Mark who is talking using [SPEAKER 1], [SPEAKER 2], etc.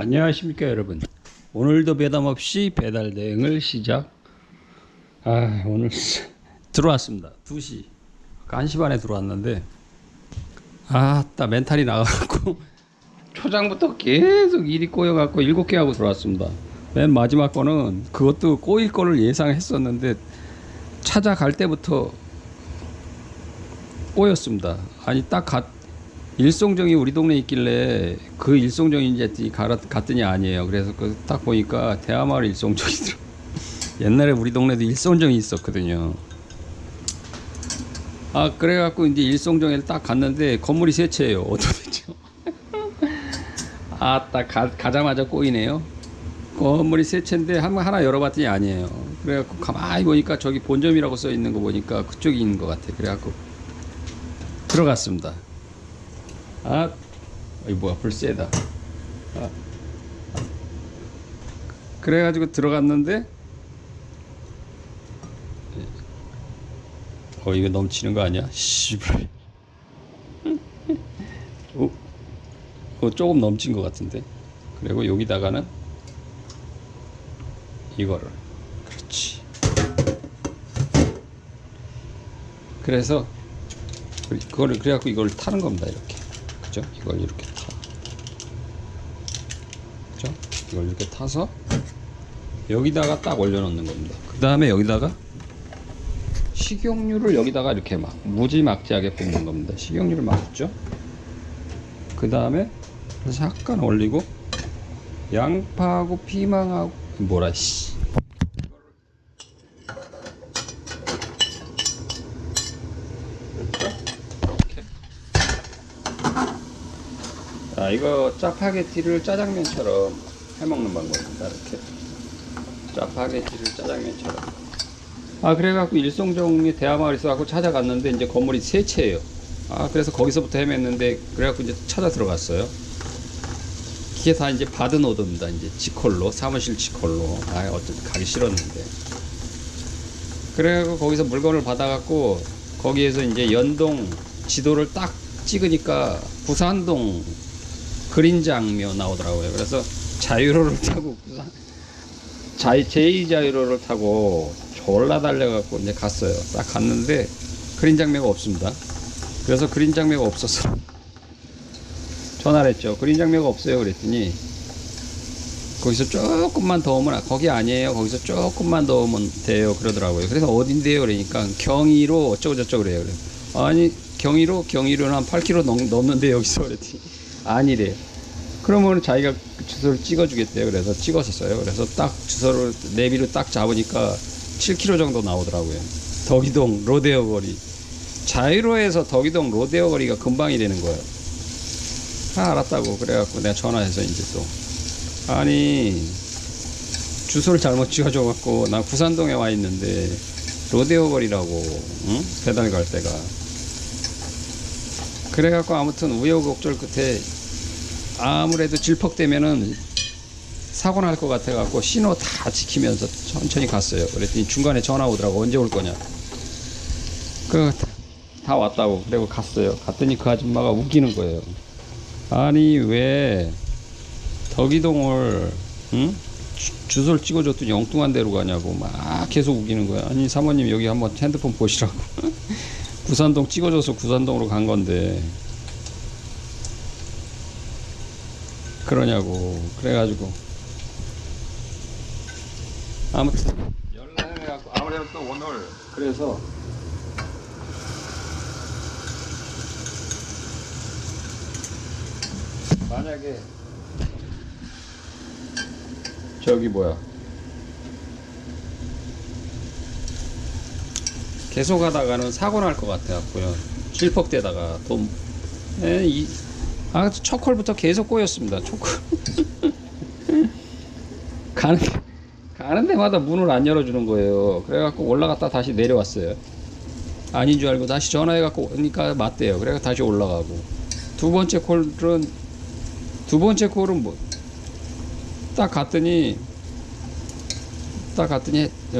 [SPEAKER 1] 안녕하십니까 여러분. 오늘도 배담 없이 배달 대행을 시작. 아 오늘 들어왔습니다. 2시. 1시 반에 들어왔는데. 아따 멘탈이 나가갖고. 초장부터 계속 일이 꼬여갖고 7개 하고 들어왔습니다. 맨 마지막 거는 그것도 꼬일 거를 예상했었는데 찾아갈 때부터 꼬였습니다. 아니 딱 가, 일송정이 우리 동네에 있길래 그 일송정인지 갔더니 아니에요. 그래서 그딱 보니까 대하마을 일송정이더라고. 옛날에 우리 동네도 일송정이 있었거든요. 아 그래갖고 이제 일송정에 딱 갔는데 건물이 세 채예요. 어쩌겠죠? 아딱 가자마자 꼬이네요. 건물이 세 채인데 한 하나 열어봤더니 아니에요. 그래갖고 가만히 보니까 저기 본점이라고 써 있는 거 보니까 있는 것 같아. 그래갖고 들어갔습니다. 아, 이 뭐야, 불 세다. 아. 그래가지고 들어갔는데, 어, 이거 넘치는 거 아니야? 씨발. 어, 어, 조금 넘친 것 같은데. 그리고 여기다가는 이거를. 그렇지. 그래서 그거를 그래갖고 이걸 타는 겁니다 이렇게 그죠? 이걸 이렇게 타. 그죠? 이걸 이렇게 타서 여기다가 딱 올려놓는 겁니다. 그 다음에 여기다가 식용유를 여기다가 이렇게 막 무지막지하게 붓는 겁니다. 식용유를 막 붓죠? 그 다음에 약간 올리고 양파하고 피망하고 뭐라 씨 이렇게. 자, 이거 짜파게티를 짜장면처럼 해먹는 방법입니다. 이렇게. 짜파게티를 짜장면처럼. 아, 그래갖고 일송정리 대하마을 있어갖고 찾아갔는데 이제 건물이 세 채예요. 아, 그래서 거기서부터 헤맸는데 그래갖고 이제 찾아 들어갔어요. 이게 다 이제 받은 오더입니다. 이제 지콜로, 사무실 지콜로. 아, 어쩌 가기 싫었는데. 그래갖고 거기서 물건을 받아갖고 거기에서 이제 연동 지도를 딱 찍으니까 부산동 그린장묘 나오더라고요. 그래서 자유로를 타고 부산 자이 제2 자유로를 타고 졸라 달려갖고 이제 갔어요. 딱 갔는데 그린장묘가 없습니다. 그래서 그린장묘가 없어서 전화를 했죠. 그린장묘가 없어요. 그랬더니 거기서 조금만 더 오면 거기 아니에요. 거기서 조금만 더 오면 돼요. 그러더라고요. 그래서 어딘데요? 그러니까 경의로 어쩌고 저쩌고 그래요. 그래서 아니 경의로 경의로는 한 8km 넘, 넘는데 여기서 그랬더니 아니래요. 그러면 자기가 그 주소를 찍어주겠대요. 그래서 찍었었어요. 그래서 딱 주소를 내비로 딱 잡으니까 7km 정도 나오더라고요. 덕이동 로데오 거리. 자유로에서 덕이동 로데오 거리가 금방이 되는 거예요. 아, 알았다고 그래갖고 내가 전화해서 이제 또 아니 주소를 잘못 찍어줘 갖고 나 부산동에 와 있는데 로데오 거리라고 응? 배달 갈 때가 그래갖고 아무튼 우여곡절 끝에 아무래도 질퍽되면은 사고 날 것 같아 갖고 신호 다 지키면서 천천히 갔어요. 그랬더니 중간에 전화 오더라고. 언제 올 거냐. 그 다 왔다고. 그리고 갔어요. 갔더니 그 아줌마가 웃기는 거예요. 아니 왜 덕이동을 응? 주- 주소를 찍어줬더니 엉뚱한 데로 가냐고 막 계속 우기는 거야. 아니 사모님 여기 한번 핸드폰 보시라고. 구산동 찍어줘서 구산동으로 간 건데 그러냐고. 그래가지고. 아무튼. 연락을 해갖고 아무래도 또 오늘 그래서 만약에 저기 뭐야? 계속 하다가는 사고 날 것 같아 갖고요. 실퍽대다가 돈 에, 이, 아 초콜부터 계속 꼬였습니다. 초콜. 가는 가는 데마다 문을 안 열어주는 거예요. 그래갖고 올라갔다 다시 내려왔어요. 아닌 줄 알고 다시 전화해갖고 오니까 맞대요. 그래서 다시 올라가고. 두 번째 콜은 두 번째 콜은 뭐 딱 갔더니 딱 갔더니 어,